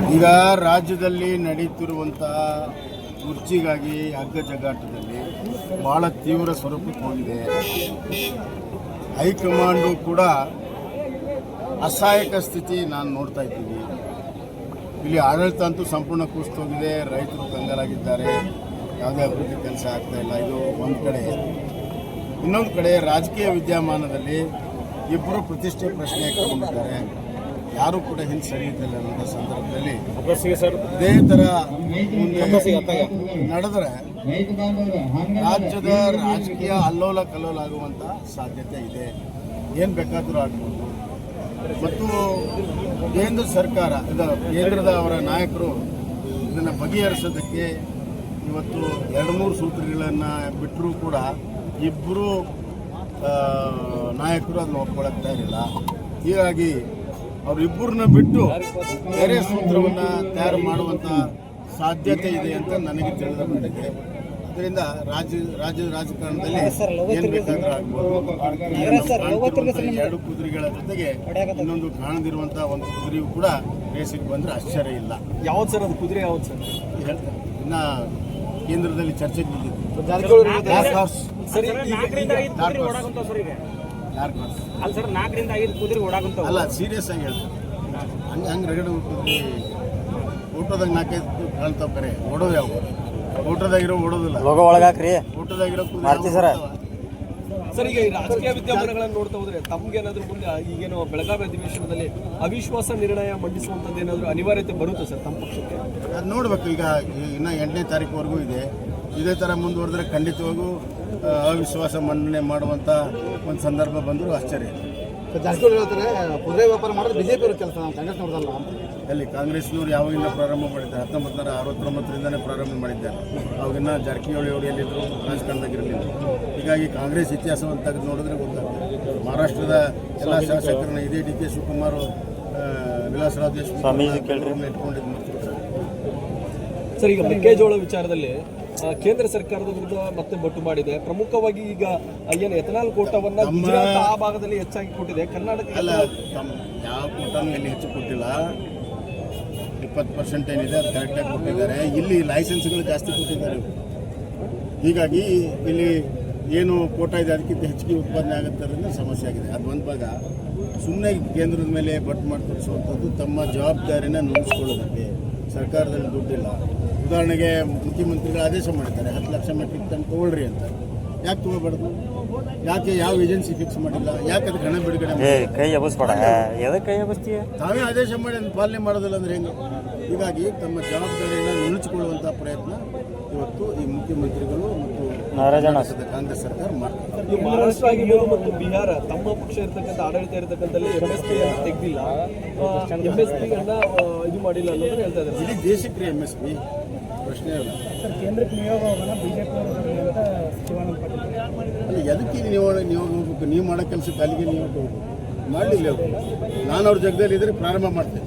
ಈಗ ರಾಜ್ಯದಲ್ಲಿ ನಡೀತಿರುವಂತಹ ಕುರ್ಚಿಗಾಗಿ ಹಗ್ಗ ಜಗ್ಗಾಟದಲ್ಲಿ ಬಹಳ ತೀವ್ರ ಸ್ವರೂಪಕ್ಕೆ ಹೋಗಿದೆ ಹೈಕಮಾಂಡು ಕೂಡ ಅಸಹಾಯಕ ಸ್ಥಿತಿ ನಾನು ನೋಡ್ತಾ ಇದ್ದೀನಿ. ಇಲ್ಲಿ ಆಡಳಿತ ಅಂತೂ ಸಂಪೂರ್ಣ ಕುಸಿತೋಗಿದೆ, ರೈತರು ಕಂಗಾಲಾಗಿದ್ದಾರೆ. ಯಾವುದೇ ಅಭಿವೃದ್ಧಿ ಕೆಲಸ ಆಗ್ತಾ ಇಲ್ಲ, ಇದು ಒಂದು ಕಡೆ. ಇನ್ನೊಂದು ಕಡೆ ರಾಜಕೀಯ ವಿದ್ಯಮಾನದಲ್ಲಿ ಇಬ್ಬರು ಪ್ರತಿಷ್ಠೆ ಪ್ರಶ್ನೆ ಇಟ್ಟುಕೊಂಡಿದ್ದಾರೆ ಯಾರು ಕೂಡ ಹಿಂದೆ ಸರಿಯುತ್ತಿಲ್ಲ ಅನ್ನೋ ಸಂದರ್ಭದಲ್ಲಿ ಇದೇ ಥರ ನಡೆದ್ರೆ ರಾಜ್ಯದ ರಾಜಕೀಯ ಅಲ್ಲೋಲ ಕಲ್ಲೋಲ ಆಗುವಂಥ ಸಾಧ್ಯತೆ ಇದೆ. ಏನು ಬೇಕಾದರೂ ಆಗ್ಬೋದು. ಮತ್ತು ಕೇಂದ್ರ ಸರ್ಕಾರ ಕೇಂದ್ರದ ಅವರ ನಾಯಕರು ಇದನ್ನು ಬಗೆಹರಿಸೋದಕ್ಕೆ ಇವತ್ತು ಎರಡು ಮೂರು ಸೂತ್ರಗಳನ್ನು ಬಿಟ್ಟರೂ ಕೂಡ ಇಬ್ಬರು ನಾಯಕರು ಅದನ್ನ ಒಪ್ಕೊಳ್ಳೋಕೆ ತಯಾರಿಲ್ಲ ಹೀಗಾಗಿ ಅವರಿಬ್ಬರನ್ನ ಬಿಟ್ಟು ಬೇರೆ ಸೂತ್ರವನ್ನು ತಯಾರು ಮಾಡುವಂಥ ಸಾಧ್ಯತೆ ಇದೆ ಅಂತ ನನಗೆ ತಿಳಿದ ಬಂದಿದೆ ಅದರಿಂದ ರಾಜ್ಯ ರಾಜ್ಯದ ರಾಜಕಾರಣದಲ್ಲಿ ಏನು ಬೇಕಾದರೂ ಆಗ್ಬೋದು. ಕಾಣ್ತಿರುವಂಥ ಎರಡು ಕುದುರೆಗಳ ಜೊತೆಗೆ ಇನ್ನೊಂದು ಕಾಣದಿರುವಂಥ ಒಂದು ಕುದುರೆಯು ಕೂಡ ರೇಸಿಗೆ ಬಂದರೆ ಆಶ್ಚರ್ಯ ಇಲ್ಲ. ಯಾವ್ದು ಸರ್ ಅದು? ಕುದುರೆ ಯಾವ್ದು ಸರ್? ಹೇಳ್ತಾರೆ ಇನ್ನ ಕೇಂದ್ರದಲ್ಲಿ ಚರ್ಚೆಗೆ ಬಿದ್ದಿದೆ ಅಲ್ಲ ಸರ್ ನಾಲ್ಕರಿಂದ ಐದು ಕುದುರೆ ಓಡಾಕುಂತಾವ ಅಲ್ಲ ಸೀರಿಯಸ್ ಆಗಿ ಹೇಳ್ತಾರೆ ಹಂಗೆ ಹಂಗೆ ರಗಡ ಕುದುರೆ ಊಟದಾಗ ನಾಲ್ಕೈದು ಕಾಣ್ತಾವ ಕರೆ. ಓಡೋದು ಯಾವ ಊಟದಾಗಿರೋ ಓಡೋದಿಲ್ಲ. ಲೋಗೋ ಒಳಗಾಕ್ರಿ. ಊಟದಾಗಿರೋ ಕುದುರೆ ಸರ್. ಸರ. ಈಗ ಈ ರಾಜಕೀಯ ವಿದ್ಯಮಾನಗಳನ್ನು ನೋಡ್ತಾ ಹೋದ್ರೆ ತಮ್ಗೇನಾದ್ರೂ ಮುಂದೆ ಈಗೇನು ಬೆಳಗಾವಿ ಅಧಿವೇಶನದಲ್ಲಿ ಅವಿಶ್ವಾಸ ನಿರ್ಣಯ ಮಂಡಿಸುವಂತದ್ದು ಏನಾದ್ರೂ ಅನಿವಾರ್ಯತೆ ಬರುತ್ತೆ ಸರ್ ತಮ್ಮ ಪಕ್ಷಕ್ಕೆ? ಅದು ನೋಡ್ಬೇಕು. ಈಗ ಇನ್ನ ಎಂಟನೇ ತಾರೀಕುವರೆಗೂ ಇದೆ. ಇದೇ ಥರ ಮುಂದುವರೆದ್ರೆ ಖಂಡಿತವಾಗೂ ಅವಿಶ್ವಾಸ ಮನ್ನಣೆ ಮಾಡುವಂಥ ಒಂದು ಸಂದರ್ಭ ಬಂದರೂ ಆಶ್ಚರ್ಯ. ಜಾರಕಿಹೊಳಿ ಹೇಳ್ತಾರೆ ಕುದುರೆ ವ್ಯಾಪಾರ ಮಾಡೋದು ಬಿಜೆಪಿ ಅವ್ರ ಕೆಲಸ ನಾವು ಕಾಂಗ್ರೆಸ್ ನೋಡ್ದಲ್ಲ ಅಂತ. ಅಲ್ಲಿ ಕಾಂಗ್ರೆಸ್ನವ್ರು ಯಾವಾಗಿಂದ ಪ್ರಾರಂಭ ಮಾಡಿದ್ದಾರೆ? ಹತ್ತೊಂಬತ್ತು ನೂರ ಅರವತ್ತೊಂಬತ್ತರಿಂದನೇ ಪ್ರಾರಂಭ ಮಾಡಿದ್ದಾರೆ. ಅವಾಗಿನ್ನ ಜಾರಕಿಹೊಳಿ ಅವರು ಎಲ್ಲಿದ್ದರು ರಾಜಕಾರಣದಾಗಿರಲಿಲ್ಲ. ಹೀಗಾಗಿ ಕಾಂಗ್ರೆಸ್ ಇತಿಹಾಸವನ್ನು ತೆಗೆದು ನೋಡಿದ್ರೆ ಗೊತ್ತಾಗುತ್ತೆ ಮಹಾರಾಷ್ಟ್ರದ ಎಲ್ಲ ಶಾಸಕರನ್ನ ಇದೇ ಡಿ ಕೆ ಶಿವಕುಮಾರ್ ವಿಲಾಸರಾವ್ ದೇಶಮುಖ್ ಇಟ್ಕೊಂಡಿದ್ದು ಮಾಡ್ತಿರ್ತಾರೆ ಸರ್ ಈಗ ಮೆಕ್ಕೆಜೋಳ ವಿಚಾರದಲ್ಲಿ ಕೇಂದ್ರ ಸರ್ಕಾರದ ವಿರುದ್ಧ ಮತ್ತೆ ಬೊಟ್ಟು ಮಾಡಿದೆ. ಪ್ರಮುಖವಾಗಿ ಈಗ ಏನು ಎಥನಾಲ್ ಕೋಟವನ್ನ ಗುಜರಾತ್ ಆ ಭಾಗದಲ್ಲಿ ಹೆಚ್ಚಾಗಿ ಕೊಟ್ಟಿದೆ. ಕರ್ನಾಟಕ ಯಾವ ಕೋಟನೂ ಎಲ್ಲಿ ಹೆಚ್ಚು ಕೊಟ್ಟಿಲ್ಲ? ಇಪ್ಪತ್ತು ಪರ್ಸೆಂಟ್ ಏನಿದೆ ಅದು ಕರೆಕ್ಟಾಗಿ ಕೊಟ್ಟಿದ್ದಾರೆ. ಇಲ್ಲಿ ಲೈಸೆನ್ಸ್ಗಳು ಜಾಸ್ತಿ ಕೊಟ್ಟಿದ್ದಾರೆ. ಹೀಗಾಗಿ ಇಲ್ಲಿ ಏನು ಕೋಟ ಇದೆ ಅದಕ್ಕಿಂತ ಹೆಚ್ಚಿಗೆ ಉತ್ಪಾದನೆ ಆಗುತ್ತೆ ಅದರಿಂದ ಸಮಸ್ಯೆ ಆಗಿದೆ. ಅದು ಒಂದು ಭಾಗ. ಸುಮ್ಮನೆ ಕೇಂದ್ರದ ಮೇಲೆ ಬಟ್ ಮಾಡಿ ತೋರಿಸುವಂಥದ್ದು ತಮ್ಮ ಜವಾಬ್ದಾರಿನ ನುಡಿಸ್ಕೊಳ್ಳೋದಕ್ಕೆ ಸರ್ಕಾರದಲ್ಲಿ ದುಡ್ಡಿಲ್ಲ. ಉದಾಹರಣೆಗೆ ಮುಖ್ಯಮಂತ್ರಿಗಳು ಆದೇಶ ಮಾಡಿದ್ದಾರೆ. ಹತ್ತು ಲಕ್ಷ ಮೆಟ್ರಿಕ್ ಟನ್ ತೊಗೊಳ್ರಿ ಅಂತ. ಯಾಕೆ ತೊಗೊಳ್ಬಾರ್ದು? ಯಾಕೆ ಯಾವ ಏಜೆನ್ಸಿ ಫಿಕ್ಸ್ ಮಾಡಿಲ್ಲ? ಯಾಕೆ ಅದಕ್ಕೆ ಹಣ ಬಿಡುಗಡೆ? ಕೈ ಎಬಸ್ಬೇಡ ಎದಕ್ಕೆ ಕೈ ಎಬಸ್ತೀಯ ತಾವೇ ಆದೇಶ ಮಾಡಿ ಪಾಲನೆ ಮಾಡೋದಿಲ್ಲ ಅಂದ್ರೆ ಹೆಂಗೆ? ಹೀಗಾಗಿ ತಮ್ಮ ಜವಾಬ್ದಾರಿಯನ್ನು ನಿಲ್ಲಿಸಿಕೊಳ್ಳುವಂತಹ ಪ್ರಯತ್ನ ಇವತ್ತು ಈ ಮುಖ್ಯಮಂತ್ರಿಗಳು ಮತ್ತು ಕಾಂಗ್ರೆಸ್ ಸರ್ಕಾರ ಮಾಡ್ತಾರೆ ಈ ಮಹಾರಾಷ್ಟ್ರ ಆಗಿರ್ಬೋದು ಮತ್ತು ಬಿಹಾರ ತಮ್ಮ ಪಕ್ಷ ಇರ್ತಕ್ಕಂಥ ಆಡಳಿತ ಇರತಕ್ಕಂಥಲ್ಲಿ ಎಂ ಎಸ್ ಪಿ ಅನ್ನು ತೆಗ್ದಿಲ್ಲ ಎಂ ಎಸ್ ಇದು ಮಾಡಿಲ್ಲ ಅನ್ನೋದು ಹೇಳ್ತಾ ಇದ್ದಾರೆ. ಇಡೀ ದೇಶಕ್ಕೆ ಎಂ ಎಸ್ ಪಿ ಪ್ರಶ್ನೆ ಇಲ್ಲ ಕೇಂದ್ರಕ್ಕೆ ನಿಯೋಗವನ್ನು ಬಿಜೆಪಿ ಎದಕ್ಕೆ ನೀವು ನೀವು ಹೋಗ್ಬೇಕು? ನೀವು ಮಾಡೋ ಕೆಲಸಕ್ಕೆ ಅಲ್ಲಿಗೆ ನೀವು ಹೋಗ್ಬೇಕು. ಮಾಡಲಿಲ್ಲ ನಾನು ಅವ್ರ ಜಗದಲ್ಲಿ ಇದ್ರೆ ಪ್ರಾರಂಭ ಮಾಡ್ತೇನೆ.